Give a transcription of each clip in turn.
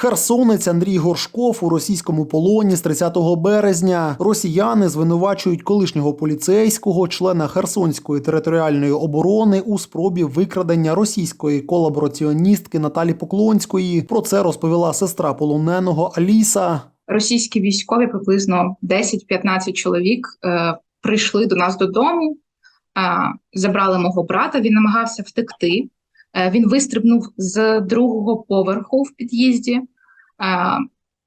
Херсонець Андрій Горшков у російському полоні з 30 березня. Росіяни звинувачують колишнього поліцейського, члена Херсонської територіальної оборони у спробі викрадення російської колабораціоністки Наталі Поклонської. Про це розповіла сестра полоненого Аліса. російські військові, приблизно 10-15 чоловік, е, прийшли до нас додому, е, забрали мого брата. Він намагався втекти. Е, він вистрибнув з другого поверху в під'їзді,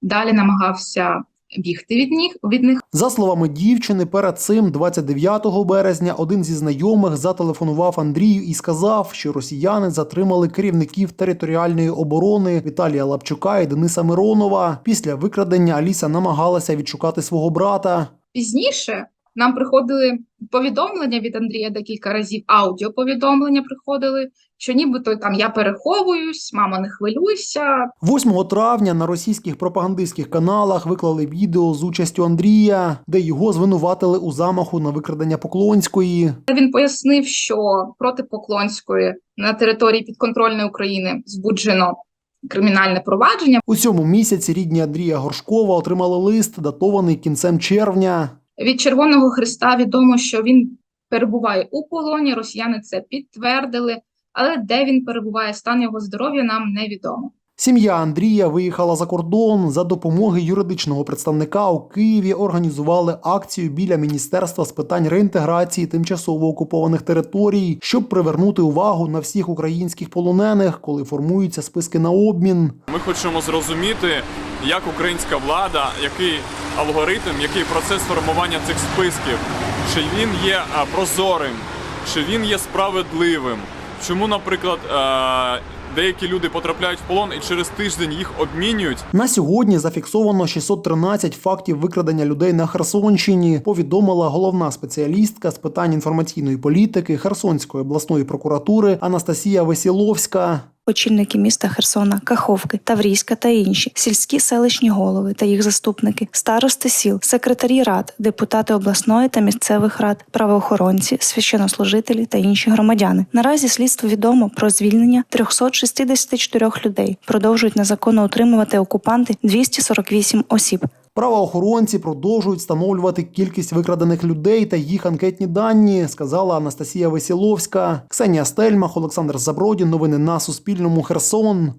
далі намагався бігти від них. Від них. За словами дівчини, перед цим, 29 березня, один зі знайомих зателефонував Андрію і сказав, що росіяни затримали керівників територіальної оборони Віталія Лапчука і Дениса Миронова. Після викрадення Аліса намагалася відшукати свого брата. Пізніше нам приходили повідомлення від Андрія декілька разів, аудіоповідомлення приходили, що нібито там я переховуюсь, мама, не хвилюйся, 8 травня на російських пропагандистських каналах виклали відео з участю Андрія, де його звинуватили у замаху на викрадення Поклонської. Він пояснив, що проти Поклонської на території підконтрольної України збуджено кримінальне провадження. У цьому місяці рідні Андрія Горшкова отримали лист, датований кінцем червня. Від Червоного Христа відомо, що він перебуває у полоні. Росіяни це підтвердили, але де він перебуває, стан його здоров'я нам невідомо. Сім'я Андрія виїхала за кордон. За допомоги юридичного представника у Києві організували акцію біля міністерства з питань реінтеграції тимчасово окупованих територій, щоб привернути увагу на всіх українських полонених, коли формуються списки на обмін. Ми хочемо зрозуміти, як українська влада, який алгоритм, який процес формування цих списків, чи він є прозорим, чи він є справедливим. Чому, наприклад, деякі люди потрапляють в полон і через тиждень їх обмінюють, На сьогодні зафіксовано 613 фактів викрадення людей на Херсонщині. Повідомила головна спеціалістка з питань інформаційної політики Херсонської обласної прокуратури Анастасія Весіловська. Очільники міста Херсона, Каховки, Таврійська та інші, сільські селищні голови та їх заступники, старости сіл, секретарі рад, депутати обласної та місцевих рад, правоохоронці, священнослужителі та інші громадяни. Наразі слідство відомо про звільнення 364 людей. Продовжують незаконно утримувати окупанти 248 осіб. Правоохоронці продовжують встановлювати кількість викрадених людей та їх анкетні дані, сказала Анастасія Весіловська. Ксенія Стельмах, Олександр Забродін. Новини на Суспільному. Херсон.